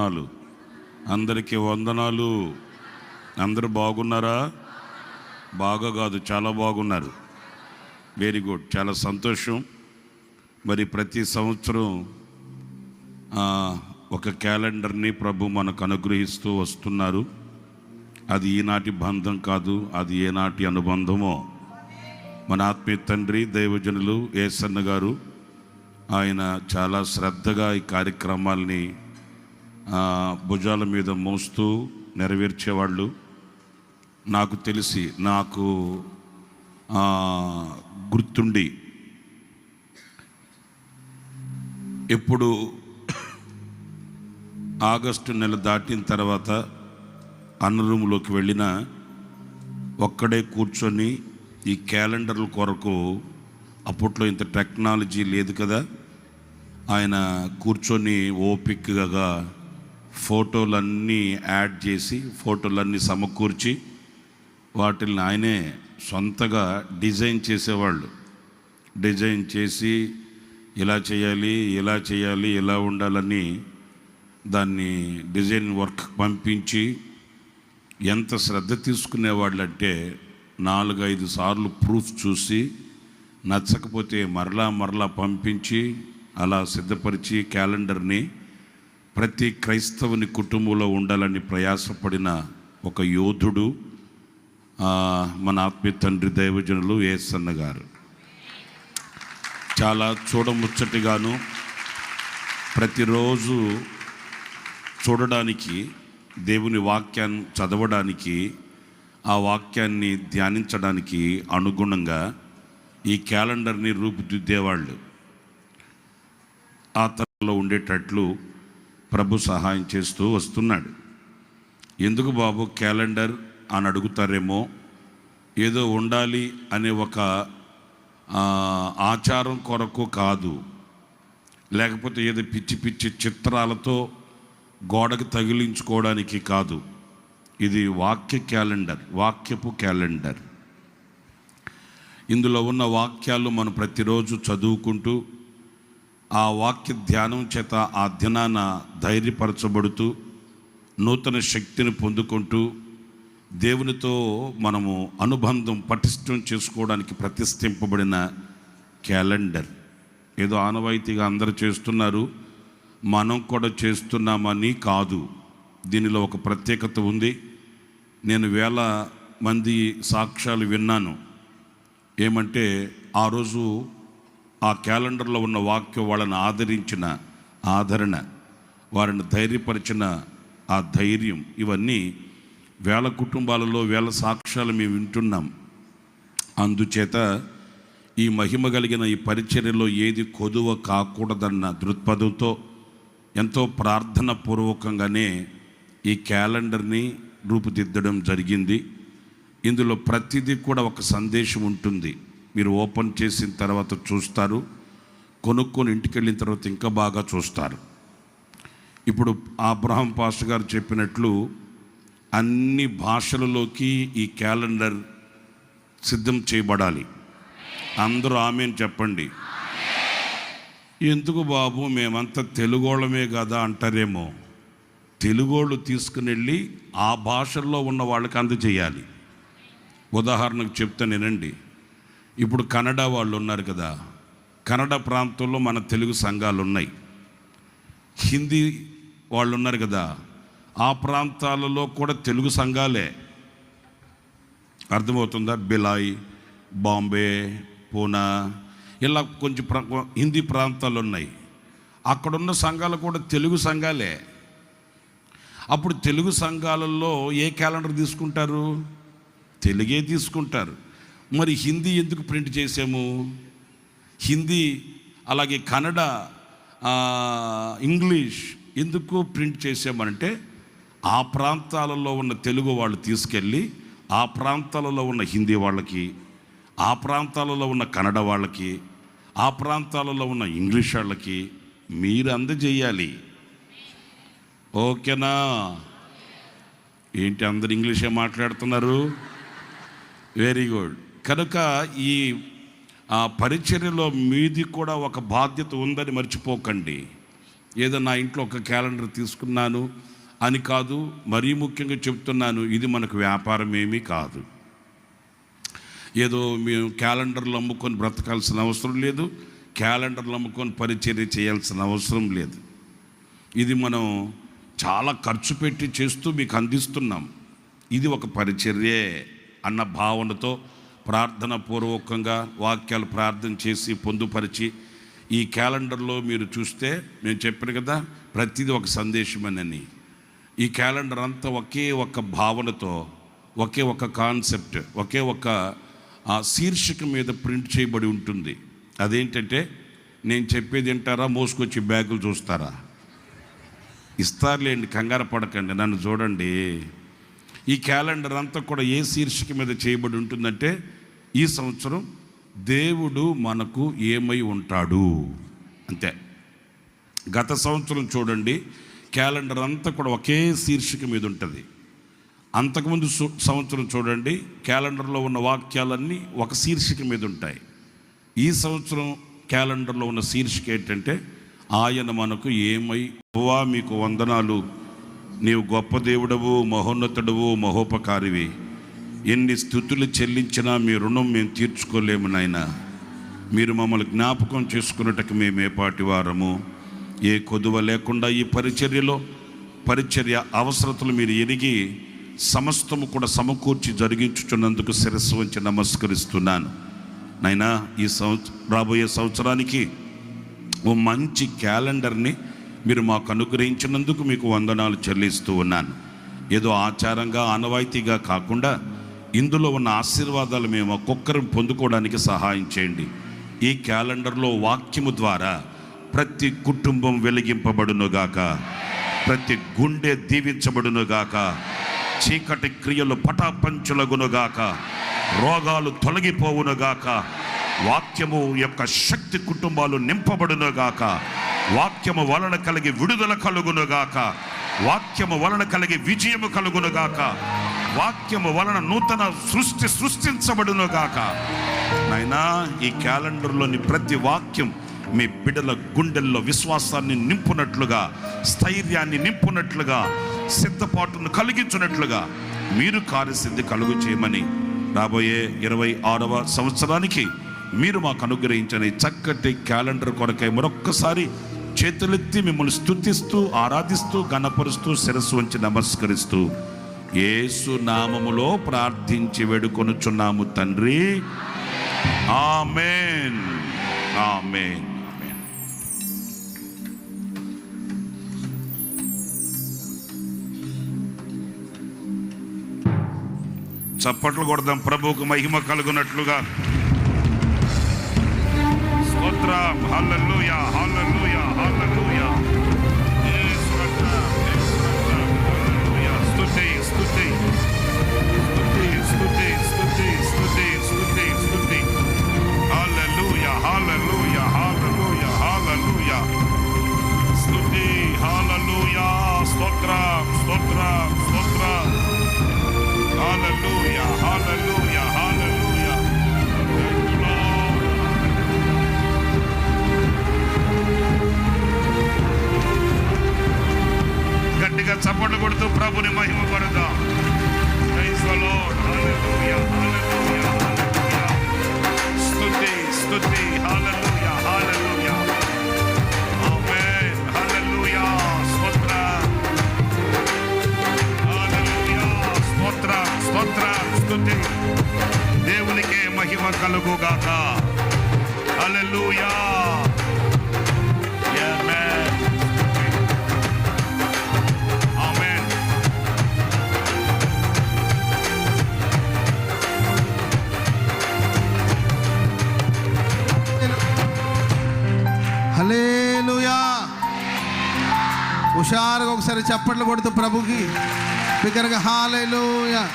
వందనాలు. అందరికీ వందనాలు. అందరూ బాగున్నారా? బాగా కాదు చాలా బాగున్నారు. వెరీ గుడ్ చాలా సంతోషం. మరి ప్రతి సంవత్సరం ఒక క్యాలెండర్ని ప్రభు మనకు అనుగ్రహిస్తూ వస్తున్నారు. అది ఈనాటి బంధం కాదు అది ఏనాటి అనుబంధమో. మన ఆత్మీయ తండ్రి దైవజనులు ఏసన్న గారు ఆయన చాలా శ్రద్ధగా ఈ కార్యక్రమాల్ని భుజాల మీద మోస్తూ నెరవేర్చేవాళ్ళు. నాకు తెలిసి నాకు గుర్తుండి. ఎప్పుడు ఆగస్టు నెల దాటిన తర్వాత అన్న రూమ్లోకి వెళ్ళిన ఒక్కడే కూర్చొని ఈ క్యాలెండర్ల కొరకు అప్పట్లో ఇంత టెక్నాలజీ లేదు కదా. ఆయన కూర్చొని ఓపికగా ఫోటోలన్నీ యాడ్ చేసి ఫోటోలన్నీ సమకూర్చి వాటిని ఆయనే సొంతగా డిజైన్ చేసేవాళ్ళు. డిజైన్ చేసి ఇలా చేయాలి ఇలా చేయాలి ఇలా ఉండాలని దాన్ని డిజైన్ వర్క్ పంపించి ఎంత శ్రద్ధ తీసుకునేవాళ్ళు అంటే నాలుగైదు సార్లు ప్రూఫ్ చూసి నచ్చకపోతే మరలా మరలా పంపించి అలా సిద్ధపరిచి క్యాలెండర్ని ప్రతి క్రైస్తవుని కుటుంబంలో ఉండాలని ప్రయాసపడిన ఒక యోధుడు మన ఆత్మీయ తండ్రి దైవజనులు ఏసన్న గారు. చాలా చూడముచ్చటిగాను ప్రతిరోజు చూడడానికి దేవుని వాక్యాన్ని చదవడానికి ఆ వాక్యాన్ని ధ్యానించడానికి అనుగుణంగా ఈ క్యాలెండర్ని రూపుదిద్దేవాళ్ళు. ఆ తరలో ఉండేటట్లు ప్రభు సహాయం చేస్తూ వస్తున్నాడు. ఎందుకు బాబు క్యాలెండర్ అని అడుగుతారేమో ఏదో ఉండాలి అనే ఒక ఆచారం కొరకు కాదు. లేకపోతే ఏదో పిచ్చి పిచ్చి చిత్రాలతో గోడకు తగిలించుకోవడానికి కాదు. ఇది వాక్య క్యాలెండర్ వాక్యపు క్యాలెండర్. ఇందులో ఉన్న వాక్యాలు మనం ప్రతిరోజు చదువుకుంటూ ఆ వాక్య ధ్యానం చేత ఆ దినాన ధైర్యపరచబడుతూ నూతన శక్తిని పొందుకుంటూ దేవునితో మనము అనుబంధం పటిష్టం చేసుకోవడానికి ప్రతిష్ఠింపబడిన క్యాలెండర్. ఏదో ఆనవాయితీగా అందరూ చేస్తున్నారు మనం కూడా చేస్తున్నామని కాదు. దీనిలో ఒక ప్రత్యేకత ఉంది. నేను వేల మంది సాక్ష్యాలు విన్నాను. ఏమంటే ఆ రోజు ఆ క్యాలెండర్లో ఉన్న వాక్యం వాళ్ళని ఆదరించిన ఆదరణ వారిని ధైర్యపరిచిన ఆ ధైర్యం ఇవన్నీ వేల కుటుంబాలలో వేల సాక్ష్యాలు మేము వింటున్నాం. అందుచేత ఈ మహిమ కలిగిన ఈ పరిచర్యలో ఏది కొదువ కాకూడదన్న దృక్పథంతో ఎంతో ప్రార్థన పూర్వకంగానే ఈ క్యాలెండర్ని రూపుదిద్దడం జరిగింది. ఇందులో ప్రతిదీ కూడా ఒక సందేశం ఉంటుంది. మీరు ఓపెన్ చేసిన తర్వాత చూస్తారు. కొనుక్కొని ఇంటికి వెళ్ళిన తర్వాత ఇంకా బాగా చూస్తారు. ఇప్పుడు అబ్రహం పాస్టర్ గారు చెప్పినట్లు అన్ని భాషలలోకి ఈ క్యాలెండర్ సిద్ధం చేయబడాలి. అందరూ ఆమెను చెప్పండి. ఎందుకు బాబు మేమంతా తెలుగోళ్ళమే కదా అంటారేమో. తెలుగోళ్ళు తీసుకుని వెళ్ళి ఆ భాషల్లో ఉన్న వాళ్ళకి అందజేయాలి. ఉదాహరణకు చెప్తా నేనండి. ఇప్పుడు కన్నడ వాళ్ళు ఉన్నారు కదా. కన్నడ ప్రాంతంలో మన తెలుగు సంఘాలు ఉన్నాయి. హిందీ వాళ్ళు ఉన్నారు కదా. ఆ ప్రాంతాలలో కూడా తెలుగు సంఘాలే. అర్థమవుతుందా? బిలాయ్ బాంబే పూనా ఇలా కొంచెం ప్ర- హిందీ ప్రాంతాలు ఉన్నాయి. అక్కడున్న సంఘాలు కూడా తెలుగు సంఘాలే. అప్పుడు తెలుగు సంఘాలలో ఏ క్యాలెండర్ తీసుకుంటారు? తెలుగే తీసుకుంటారు. మరి హిందీ ఎందుకు ప్రింట్ చేసాము హిందీ అలాగే కన్నడ ఇంగ్లీష్ ఎందుకు ప్రింట్ చేసామంటే ఆ ప్రాంతాలలో ఉన్న తెలుగు వాళ్ళు తీసుకెళ్ళి ఆ ప్రాంతాలలో ఉన్న హిందీ వాళ్ళకి ఆ ప్రాంతాలలో ఉన్న కన్నడ వాళ్ళకి ఆ ప్రాంతాలలో ఉన్న ఇంగ్లీష్ వాళ్ళకి మీరు అందజేయాలి. ఓకేనా? ఏంటి అందరు ఇంగ్లీషే మాట్లాడుతున్నారు? Very good. కనుక ఈ ఆ పరిచర్యలో మీది కూడా ఒక బాధ్యత ఉందని మర్చిపోకండి. ఏదో నా ఇంట్లో ఒక క్యాలెండర్ తీసుకున్నాను అని కాదు మరీ ముఖ్యంగా చెప్తున్నాను ఇది మనకు వ్యాపారం ఏమీ కాదు. ఏదో మేము క్యాలెండర్లు అమ్ముకొని బ్రతకాల్సిన అవసరం లేదు క్యాలెండర్లు అమ్ముకొని పరిచర్య చేయాల్సిన అవసరం లేదు. ఇది మనం చాలా ఖర్చు పెట్టి చేస్తూ మీకు అందిస్తున్నాం. ఇది ఒక పరిచర్యే అన్న భావనతో ప్రార్థన పూర్వకంగా వాక్యాలు ప్రార్థన చేసి పొందుపరిచి ఈ క్యాలెండర్లో మీరు చూస్తే నేను చెప్పాను కదా ప్రతిదీ ఒక సందేశమేనని. ఈ క్యాలెండర్ అంతా ఒకే ఒక భావనతో ఒకే ఒక కాన్సెప్ట్ ఒకే ఒక ఆ, శీర్షిక మీద ప్రింట్ చేయబడి ఉంటుంది. అదేంటంటే నేను చెప్పేది వింటారా మోసుకొచ్చి బ్యాగులు చూస్తారా? ఇస్తారులేండి కంగారు పడకండి నన్ను చూడండి. ఈ క్యాలెండర్ అంతా కూడా ఏ శీర్షిక మీద చేయబడి ఉంటుందంటే ఈ సంవత్సరం దేవుడు మనకు ఏమై ఉంటాడు. అంతే. గత సంవత్సరం చూడండి క్యాలెండర్ అంతా కూడా ఒకే శీర్షిక మీద ఉంటుంది. అంతకుముందు సంవత్సరం చూడండి క్యాలెండర్లో ఉన్న వాక్యాలన్నీ ఒక శీర్షిక మీద ఉంటాయి. ఈ సంవత్సరం క్యాలెండర్లో ఉన్న శీర్షిక ఏంటంటే ఆయన మనకు ఏమై మీకు వందనాలు. నీవు గొప్ప దేవుడవు మహోన్నతుడవు మహోపకారివి. ఎన్ని స్థుతులు చెల్లించినా మీ రుణం మేము తీర్చుకోలేము నాయన. మీరు మమ్మల్ని జ్ఞాపకం చేసుకున్నట్టుకు మేము ఏపాటి వారము. ఏ కొదువ లేకుండా ఈ పరిచర్యలో పరిచర్య అవసరతలు మీరు ఎరిగి సమస్తము కూడా సమకూర్చి జరిగించుచున్నందుకు శిరస్సు వంచి నమస్కరిస్తున్నాను. నైనా ఈ సంవత్సరం రాబోయే సంవత్సరానికి ఓ మంచి క్యాలెండర్ని మీరు మాకు అనుగ్రహించినందుకు మీకు వందనాలు చెల్లిస్తూ ఉన్నాను. ఏదో ఆచారంగా ఆనవాయితీగా కాకుండా ఇందులో ఉన్న ఆశీర్వాదాలు మేము ఒక్కొక్కరు పొందుకోవడానికి సహాయం చేయండి. ఈ క్యాలెండర్లో వాక్యము ద్వారా ప్రతి కుటుంబం వెలిగింపబడునుగాక. ప్రతి గుండె దీవించబడునుగాక. చీకటి క్రియలు పటాపంచులగునుగాక. రోగాలు తొలగిపోవునుగాక. వాక్యము యొక్క శక్తి కుటుంబాలు నింపబడునుగాక. వాక్యము వలన కలిగి విడుదల కలుగునుగాక. వాక్యము వలన కలిగి విజయము కలుగునుగాక. వాక్యము వలన నూతన సృష్టి సృష్టించబడునుగాక. నాయనా ఈ క్యాలెండర్లోని ప్రతి వాక్యం మీ బిడ్డల గుండెల్లో విశ్వాసాన్ని నింపునట్లుగా స్థైర్యాన్ని నింపునట్లుగా సిద్ధపాటును కలిగించున్నట్లుగా మీరు కార్యసిద్ధి కలుగు చేయమని రాబోయే ఇరవై ఆరవ సంవత్సరానికి మీరు మాకు అనుగ్రహించిన చక్కటి క్యాలెండర్ కొరకై మరొక్కసారి చేతులెత్తి మిమ్మల్ని స్తుతిస్తూ ఆరాధిస్తూ గణపరుస్తూ శిరస్సు వంచి నమస్కరిస్తూ ఏసు నామములో ప్రార్థించి వేడుకొనుచున్నాము తండ్రి. ఆమెన్ ఆమెన్. ఆమెన్. చప్పట్లు కొడదాం ప్రభువుకు మహిమ కలుగునట్లుగా. స్తోత్రం. హల్లెలూయా హల్లెలూయా హల్లెలూయా. ప్రభుని మహిమ పడదాం? స్థుతి స్థుతి హాలూయా హాలూయా ఆమేన్ హాలూయా స్తోత్ర హాలూయా స్తోత్ర స్తోత్ర స్థుతి దేవునికే మహిమ కలుగుగాక. హల్లెలూయా హుషారుగా ఒకసారి చప్పట్లు కొడుతూ ప్రభుకి. బిగ్గరగా హాలేలుయా.